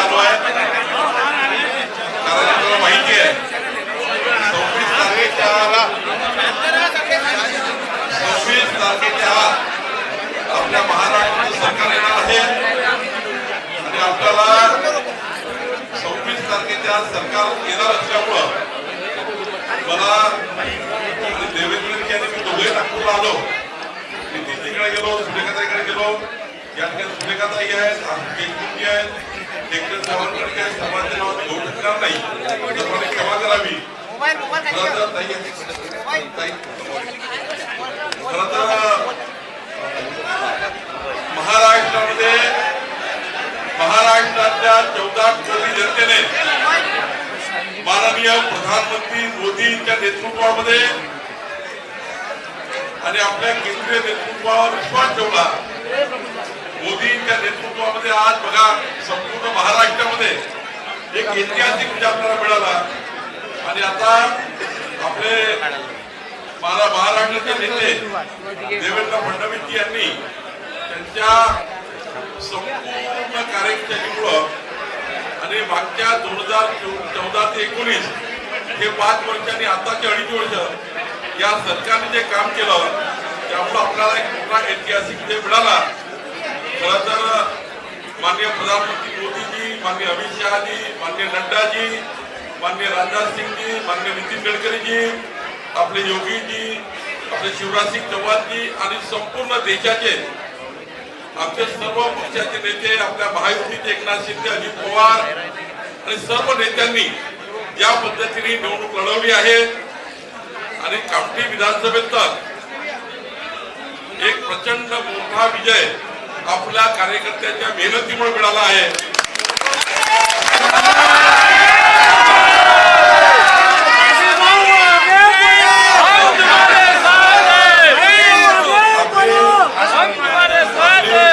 आलो आहे. कारण आपल्याला माहिती आहे सव्वीस तारखेच्या सव्वीस तारखेच्या आपल्या महाराष्ट्राचं सरकार येणार आहे. आणि आपल्याला सव्वीस तारखेच्या सरकार येणार असल्यामुळं मला देवेंद्र यांनी मी दोघे नागपूरला आलो. मी तिकडे गेलो सूर्यकाताईकडे गेलो. या ठिकाणी सूर्यकाताई आहेत आहेत. एकनाथ सावंतकडे आहेत नाही सर्वांनी क्षमा करावी खरं तर ताई खरं तर महाराष्ट्रामध्ये महाराष्ट्रातल्या चौदा कोटी जनतेने माननीय प्रधानमंत्री मोदींच्या नेतृत्वामध्ये आणि आपल्या केंद्रीय नेतृत्वावर विश्वास ठेवला. मोदींच्या नेतृत्वामध्ये आज बघा संपूर्ण महाराष्ट्रामध्ये एक ऐतिहासिक विजय आपल्याला मिळाला. आणि आता आपले महाराष्ट्राचे नेते देवेंद्र फडणवीस यांनी त्यांच्या संपूर्ण कार्यक्षेत्रामुळं आणि मागच्या दोन हजार चौदा ते एकोणीस हे पाच वर्ष आणि आताचे अडीच वर्ष या सरकारने जे काम केलं त्यामुळं आपल्याला एक मोठा ऐतिहासिक विजय मिळाला. खरं तर माननीय प्रधानमंत्री मोदीजी माननीय अमित शहाजी माननीय नड्डाजी माननीय राजनाथ सिंगजी माननीय नितीन गडकरीजी आपले योगीजी आपले शिवराज सिंग चौहानजी आणि संपूर्ण देशाचे आमचे सर्व पक्षाचे नेते आपल्या महायुतीचे एकनाथ शिंदे अजित पवार आणि सर्व नेत्यांनी ज्या पद्धतीने निवडणूक लढवली आहे. आणि कामठी विधानसभेत तर एक प्रचंड मोठा विजय आपल्या कार्यकर्त्यांच्या मेहनतीमुळे मिळाला आहे.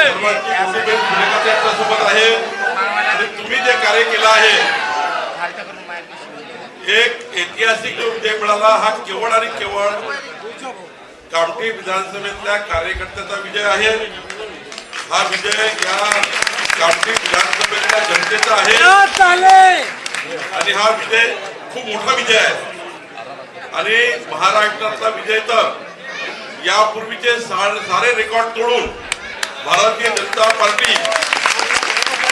सर्वांची आहे आणि तुम्ही जे कार्य केलं आहे एक ऐतिहासिक विजय मिळाला हा केवळ आणि केवळ कामठी विधानसभेतल्या कार्यकर्त्याचा विजय आहे. हा विजय या कामठी विधानसभेतल्या जनतेचा आहे. आणि हा विजय खूप मोठा विजय आहे. आणि महाराष्ट्रातला विजय तर यापूर्वीचे सारे रेकॉर्ड तोडून भारतीय जनता पार्टी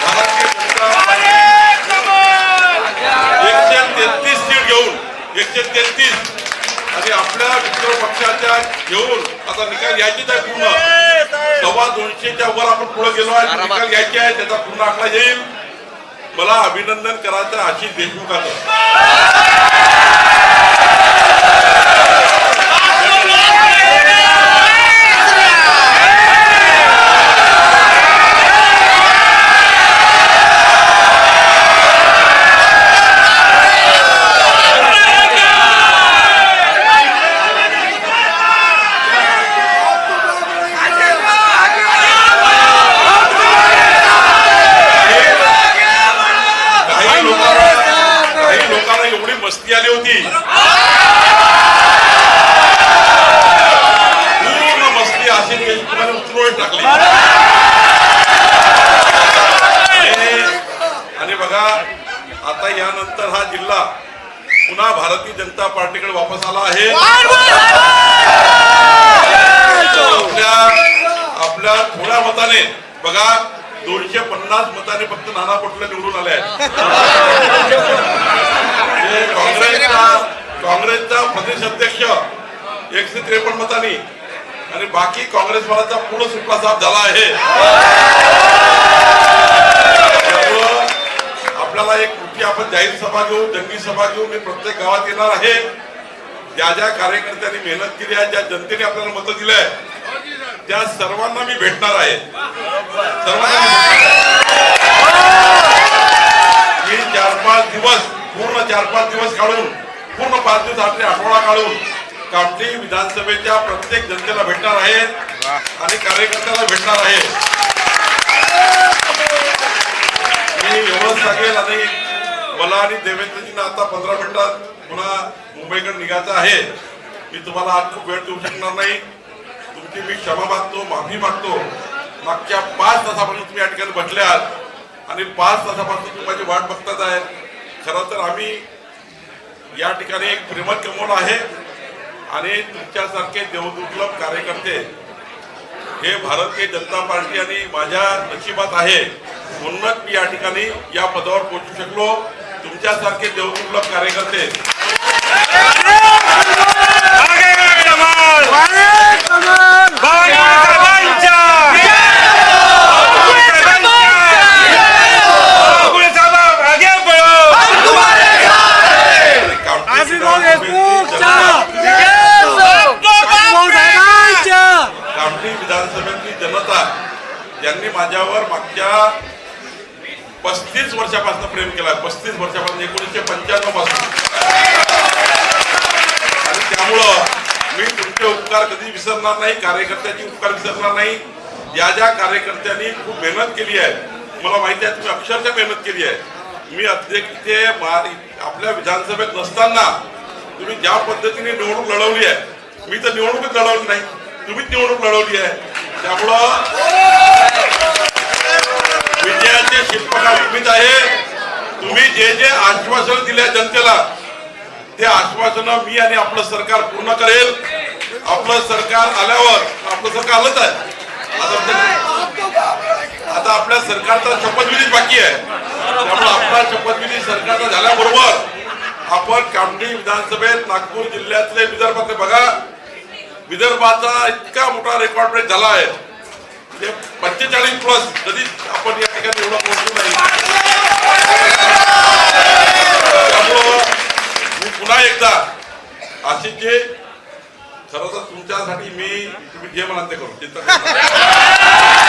भारतीय जनता पार्टी एकशे तेहतीस सीट घेऊन एकशे तेहतीस पक्षाच्या घेऊन आता निकाल यायचेच आहे पूर्ण. सव्वा दोनशेच्या वर आपण पुढे गेलो आहे. निकाल घ्यायचे आहे त्याचा पूर्ण आकडा येईल. मला अभिनंदन करायचं आशिष देशमुखाचं काही लोकांना काही लोकांना एवढी मस्ती आली होती. पूर्ण मस्ती अशी देशमुखाने उचलून टाकली. आणि- आणि बघा आता यानंतर हा जिल्हा पुन्हा भारतीय जनता पार्टीकडे वापस आला आहे. आपल्या आपल्या थोड्या मताने बघा दोनशे पन्नास मताने फक्त नाना पटोले निवडून आले आहेत. हे काँग्रेसचा काँग्रेसचा प्रदेश अध्यक्ष एकशे त्रेपन्न मतांनी. आणि बाकी काँग्रेसवाल्याचा पूर्ण सुटला साफ झाला आहे. आपल्याला एक मोठी आपण जाहीर सभा घेऊ जंगी सभा घेऊ. मी प्रत्येक गावात येणार आहे. ज्या ज्या कार्यकर्त्यांनी मेहनत केली आहे ज्या जनतेने आपल्याला मतं दिली आहे त्या सर्वांना मी भेटणार आहे. सर्वांना मी चार पाच दिवस पूर्ण चार पाच दिवस काढून पूर्ण पाच दिवस आपले आठवडा काढून काटली विधानसभेच्या प्रत्येक जनतेला भेटणार आहे आणि कार्यकर्त्याला भेटणार आहे. मी एवढंच सांगेल आणि मला आणि देवेंद्रजींना आता पंधरा मिनिटात पुन्हा मुंबईकडे निघायचं आहे. मी तुम्हाला आज खूप वेळ देऊ शकणार नाही. तुमची मी क्षमा मागतो माफी मागतो. मागच्या पाच तासापासून तुम्ही या ठिकाणी बसले आहात आणि पाच तासापासून तुम्ही माझी वाट बघताच आहे खरं तर आम्ही या ठिकाणी एक प्रेमत कमवलं आहे आणि तुमच्यासारखे देवदुर्लभ कार्यकर्ते हे भारतीय जनता पार्टी आणि माझ्या नशिबात आहे म्हणूनच मी या ठिकाणी या पदावर पोहोचू शकलो तुमच्यासारखे देवदुर्लभ कार्यकर्ते करते कमल बाबासाहेबांच्या बाबासाहेबांच्या मागे पळो आणि कामठी विधानसभेतली जनता कामठी विधानसभेतली जनता त्यांनी माझ्यावर मागच्या पस्तीस वर्षापासून प्रेम केला पस्तीस वर्षापासून एकोणीसशे पंच्याण्णवपासून. आणि त्यामुळं मी तुमचे उपकार कधी विसरणार नाही कार्यकर्त्याचे उपकार विसरणार नाही. या ज्या कार्यकर्त्यांनी खूप मेहनत केली आहे मला माहिती आहे तुम्ही अक्षरशः मेहनत केली आहे. मी अध्यक्ष इथे आपल्या विधानसभेत नसताना तुम्ही ज्या पद्धतीने निवडणूक लढवली आहे मी तर निवडणूकच लढवली नाही तुम्हीच निवडणूक लढवली आहे. त्यामुळं विजयाचे शिल्पकार तुम्हीच आहे. तुम्ही जे जे आश्वासन दिले जनतेला ते आश्वासन मी आणि आपलं सरकार पूर्ण करेल. आपलं सरकार आल्यावर आपलं सरकार आलंच आहे. आता आपल्या- सरकारचा शपथविधी बाकी आहे. त्यामुळे आपला शपथविधी सरकारचा झाल्याबरोबर आपण कामठी विधानसभेत नागपूर जिल्ह्यातले विदर्भातले बघा. विदर्भाचा इतका मोठा रेकॉर्ड ब्रेक झाला आहे. म्हणजे पंचेचाळीस प्लस कधी आपण या ठिकाणी एवढं पोहोचलो नाही त्यामुळं मी पुन्हा एकदा अशी जे खरं तर तुमच्यासाठी मी तुम्ही जे म्हणाल ते करू चिंता करू नका.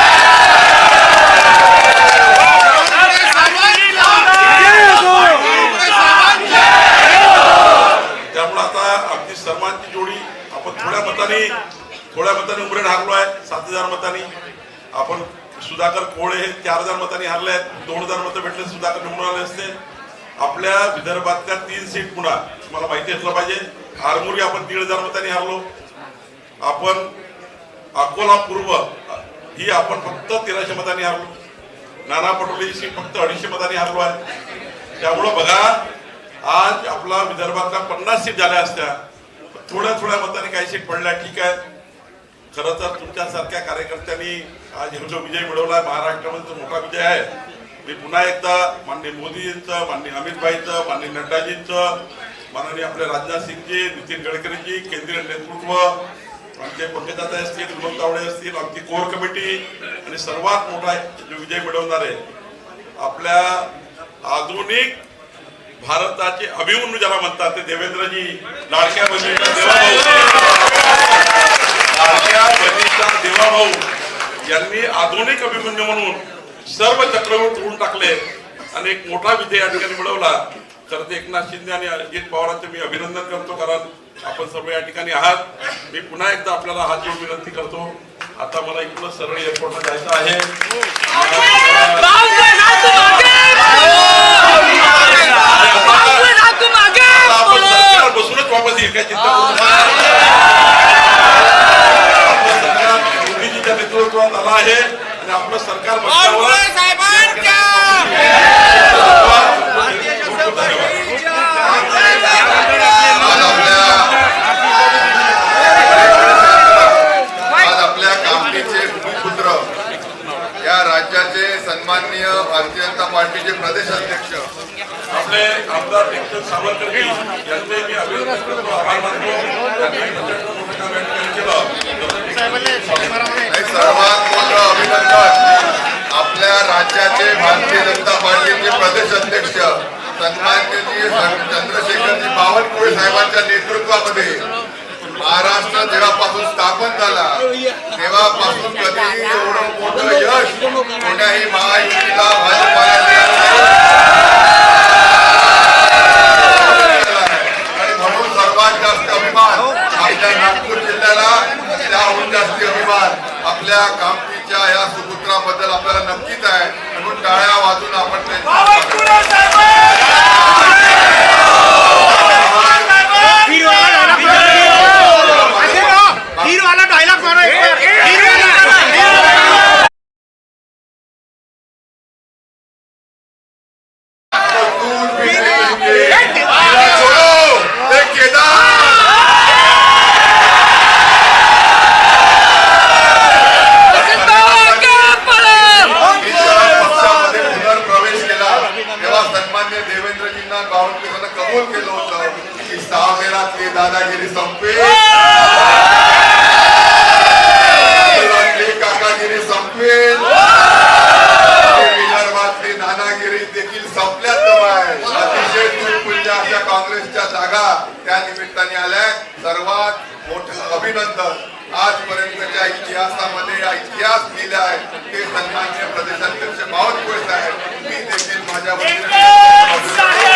त्यामुळे आता आमची सर्वांची जोडी. आपण थोड्या मताने थोड्या मताने उमरेड हारलो आहे सात हजार मतांनी. आपण सुधाकर कोळे हे चार हजार मतांनी हारले आहेत. दोन हजार मतं भेटले सुधाकर निवडून आले असते. आपल्या विदर्भातल्या तीन सीट पुन्हा तुम्हाला माहिती असलं पाहिजे. आरमोरी आपण दीड हजार मतांनी हारलो. आपण अकोला पूर्व ही आपण फक्त तेराशे मतांनी हारलो. नाना पटोले ही सीट फक्त अडीचशे मतांनी हारलो आहे. त्यामुळं बघा आज आपला विदर्भातल्या पन्नास सीट झाल्या असत्या. थोड्या थोड्या मतांनी काही सीट पडल्या ठीक आहे. खरं तर तुमच्यासारख्या कार्यकर्त्यांनी आज हे जो विजय मिळवला आहे महाराष्ट्रामध्ये मोठा विजय आहे. मी पुन्हा एकदा माननीय मोदीजींचं माननीय अमित भाईचं माननीय नड्डाजींचं माननीय आपले राजनाथ सिंगजी नितीन गडकरीजी केंद्रीय नेतृत्व आमचे पंकजाताई असतील विनोद तावडे असतील आमची कोर कमिटी आणि सर्वात मोठा जो विजय मिळवणार आहे आपल्या आधुनिक भारताचे अभिमन्यू ज्याला म्हणतात ते देवेंद्रजी लाडक्या बहिणीचा देवाभाऊ लाडक्या बहिणीचा देवाभाऊ यांनी आधुनिक अभिमन्यू म्हणून सर्व चक्रव्यूह तोडून टाकले. आणि एक मोठा विजय या ठिकाणी मिळवला. तर ते एकनाथ शिंदे आणि अजित पवारांचे मी अभिनंदन करतो कारण आपण सर्व या ठिकाणी आहात. मी पुन्हा एकदा आपल्याला हात जोडून विनंती करतो. आता मला इकडं सरळ एअरपोर्टला जायचं आहे आता आपण सरकार बसूनच वापस येईल काय चिंता करू नका. आपलं सरकार मोदीजीच्या नेतृत्वात आलं आहे आणि आपलं सरकार बसल्यावर खूप खूप धन्यवाद आज आपल्या कामठीचे भूमिपुत्र या राज्याचे सन्माननीय भारतीय जनता पार्टीचे प्रदेश अध्यक्ष आपले आमदार यांचे मी अभिनंदन करतो आभार मानतो. सर्वात मोठं अभिनंदन आपल्या राज्याचे भारतीय जनता पार्टीचे प्रदेश अध्यक्ष सन्मान्यजी चंद्रशेखरजी बावनकुळे साहेबांच्या नेतृत्वामध्ये महाराष्ट्र जेव्हापासून स्थापन झाला. तेव्हापासून कधीही एवढं मोठं यश कोण्याही महायुतीला भाजपाला मिळालं नाही. आणि म्हणून सर्वात जास्त अभिमान आपल्या नागपूर जिल्ह्याला त्याहून जास्त अभिमान. आपल्या कामतीच्या या सुपुत्राबद्दल आपल्याला नक्कीच आहे. म्हणून टाळ्या वाजून आपण डायलॉग मी जेव्हा पक्षामध्ये पुनर्प्रवेश केला तेव्हा सन्मान्य देवेंद्रजींना विदर्भातली दादागिरी विदर्भातली काकागिरी संपवेल आणि विदर्भातली नानागिरी देखील संपल्यात अतिशय तुटपुंज अशा काँग्रेसच्या जागा त्या निमित्ताने आल्या. सर्वात मोठं अभिनंदन आजपर्यंतच्या इतिहासामध्ये इतिहास लिहिला आहे ते सन्मान्य प्रदेशाध्यक्ष बावनकुळे साहेब. मी देखील माझ्या वतीने